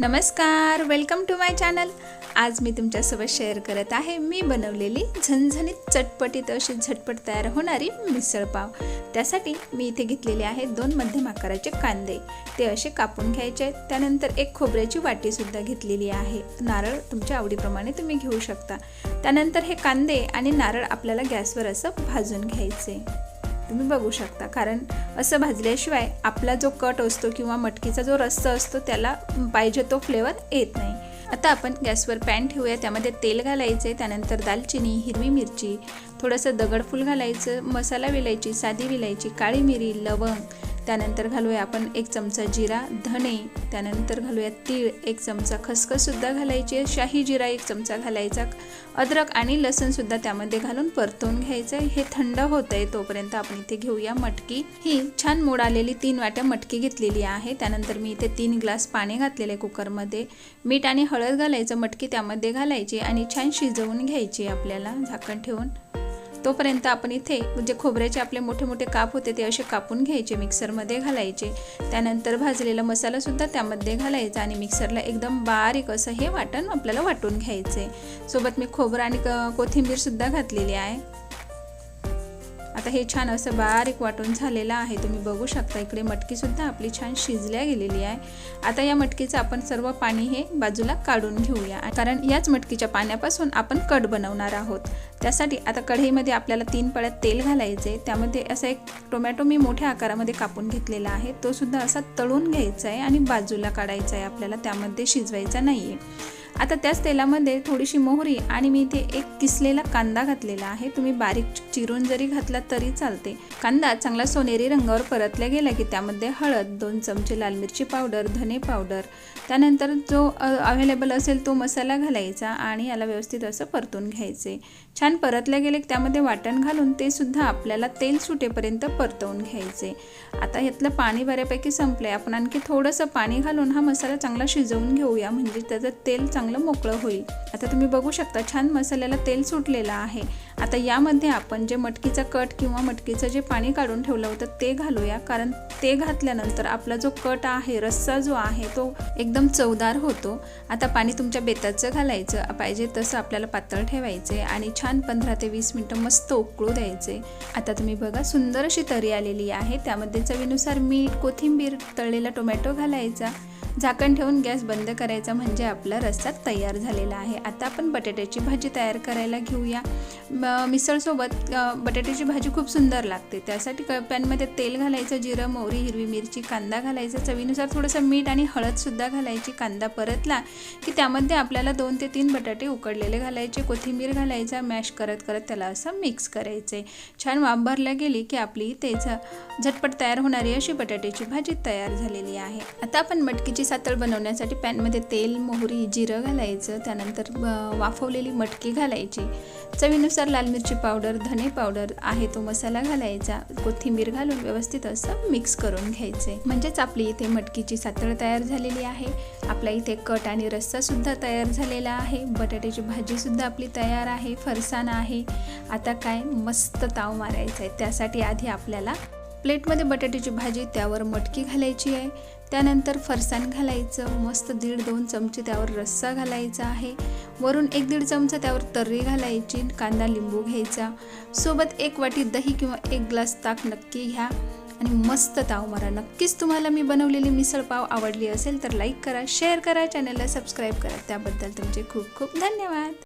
नमस्कार welcome to my channel आज मी तुमच्यासोबत शेअर करत आहे मी बनवलेली झणझणीत चटपटीत अशी झटपट तयार होणारी मिसळपाव त्यासाठी मी इथे घेतलेले आहे दोन मध्यम आकाराचे कांदे. ते असे कापून घ्यायचे आहेत. त्यानंतर एक खोबऱ्याची वाटीसुद्धा घेतलेली आहे. नारळ तुमच्या आवडीप्रमाणे तुम्ही घेऊ शकता. त्यानंतर हे कांदे आणि नारळ आपल्याला गॅसवर असं भाजून घ्यायचे. तुम्ही बघू शकता. कारण असं भाजल्याशिवाय आपला जो कट असतो किंवा मटकीचा जो रस्सा असतो त्याला पाहिजे तो फ्लेवर येत नाही. आता आपण गॅसवर पॅन ठेवूया. त्यामध्ये तेल घालायचे त्यानंतर दालचिनी हिरवी मिरची थोडंसं दगडफूल घालायचं मसाला विलायची साधी विलायची काळी मिरी लवंग त्यानंतर घालूया आपण एक चमचा जिरा धणे त्यानंतर घालूया तीळ एक चमचा खसखससुद्धा घालायची शाही जिरा एक चमचा घालायचा. अद्रक आणि लसणसुद्धा त्यामध्ये घालून परतवून घ्यायचं हे थंड होत आहे तोपर्यंत आपण इथे घेऊया मटकी. ही छान मोड आलेली तीन वाट्या मटकी घेतलेली आहे. त्यानंतर मी इथे तीन ग्लास पाणी घातलेले कुकरमध्ये. मीठ आणि हळद घालायचं. मटकी त्यामध्ये घालायची आणि छान शिजवून घ्यायची आपल्याला. झाकण ठेवून. तोपर्यंत आपण इथे म्हणजे खोबऱ्याचे आपले मोठे मोठे काप होते ते असे कापून घ्यायचे मिक्सरमध्ये घालायचे. त्यानंतर भाजलेला मसालासुद्धा त्यामध्ये घालायचा आणि मिक्सरला एकदम बारीक असं हे वाटण आपल्याला वाटून घ्यायचे सोबत मी खोबरं आणि कोथिंबीरसुद्धा घातलेली आहे. आता हे छान असं बारीक वाटून झालेलं आहे. तुम्ही बघू शकता इकडे मटकीसुद्धा आपली छान शिजल्या गेलेली आहे. आता या मटकीचं आपण सर्व पाणी हे बाजूला काढून घेऊया. कारण याच मटकीच्या पाण्यापासून आपण कट बनवणार आहोत. त्यासाठी आता कढईमध्ये आपल्याला तीन पळ्यात तेल घालायचे त्यामध्ये असा एक टोमॅटो मी मोठ्या आकारामध्ये कापून घेतलेला आहे. तो सुद्धा असा तळून घ्यायचा आहे आणि बाजूला काढायचा आहे आपल्याला. त्यामध्ये शिजवायचा नाही आहे आता त्याच तेलामध्ये थोडीशी मोहरी आणि मी इथे एक किसलेला कांदा घातलेला आहे. तुम्ही बारीक चिरून जरी घातला तरी चालते. कांदा चांगला सोनेरी रंगावर परतला गेला की त्यामध्ये हळद दोन चमचे लाल मिरची पावडर धने पावडर. त्यानंतर जो अवेलेबल असेल तो मसाला घालायचा आणि याला व्यवस्थित असं परतून घ्यायचे. छान परतले गेले की त्यामध्ये वाटण घालून ते सुद्धा आपल्याला तेल सुटेपर्यंत परतवून घ्यायचे. आता ह्यातलं पाणी बऱ्यापैकी संपलं आपण आणखी थोडंसं पाणी घालून हा मसाला चांगला शिजवून घेऊया म्हणजे त्याचं तेल चांगलं मोकळं होईल. आता तुम्ही बघू शकता छान मसाल्याला तेल सुटलेलं आहे. आता यामध्ये आपण जे मटकीचा कट किंवा मटकीचं जे पाणी काढून ठेवलं होतं ते घालूया. कारण ते घातल्यानंतर आपला जो कट आहे रस्सा जो आहे तो एकदम चवदार होतो. आता पाणी तुमच्या बेताचं घालायचं पाहिजे तसं आपल्याला पातळ ठेवायचे आणि छान पंधरा ते वीस मिनटं मस्त उकळू द्यायचे आता तुम्ही बघा सुंदर अशी तरी आलेली आहे. त्यामध्ये चवीनुसार मीठ कोथिंबीर तळलेला टोमॅटो घालायचा. झाकण ठेवून गॅस बंद करायचा म्हणजे आपला रस्सा तयार झालेला आहे. आता आपण बटाट्याची भाजी तयार करायला घेऊया. मिसळसोबत बटाट्याची भाजी खूप सुंदर लागते. त्यासाठी पॅनमध्ये तेल घालायचं जिरं मोहरी हिरवी मिरची कांदा घालायचा. चवीनुसार थोडंसं मीठ आणि हळदसुद्धा घालायची. कांदा परतला की त्यामध्ये आपल्याला दोन ते तीन बटाटे उकडलेले घालायचे. कोथिंबीर घालायचा मॅश करत करत त्याला असं मिक्स करायचे. छान वाफ भरल्या गेली की आपली तेच झटपट तयार होणारी अशी बटाट्याची भाजी तयार झालेली आहे. आता आपण मटकीची सातळ बनवण्यासाठी पॅनमध्ये तेल मोहरी जिरं घालायचं त्यानंतर वाफवलेली मटकी घालायची. चवीनुसार लाल मिरची पावडर धने पावडर आहे तो मसाला घालायचा. कोथिंबीर घालून व्यवस्थित असं मिक्स करून घ्यायचे. म्हणजेच आपली इथे मटकीची सातळ तयार झालेली आहे. आपला इथे कट आणि रस्सासुद्धा तयार झालेला आहे. बटाट्याची भाजीसुद्धा आपली तयार आहे. फरसाण आहे. आता काय मस्त ताव मारायचा आहे. त्यासाठी आधी आपल्याला प्लेटमध्ये बटाट्याची भाजी त्यावर मटकी घालायची आहे. त्यानंतर फरसाण घालायचं मस्त दीड दोन चमचे त्यावर रस्सा घालायचा आहे. वरून एक दीड चमचा त्यावर तर्री घालायची कांदा लिंबू घ्यायचा. सोबत एक वाटी दही किंवा एक ग्लास ताक नक्की घ्या. आणि मस्त ताव मारा. नक्कीच तुम्हाला मी बनवलेली मिसळपाव आवडली असेल तर लाईक करा शेअर करा चॅनलला सबस्क्राईब करा. त्याबद्दल तुमचे खूप खूप धन्यवाद.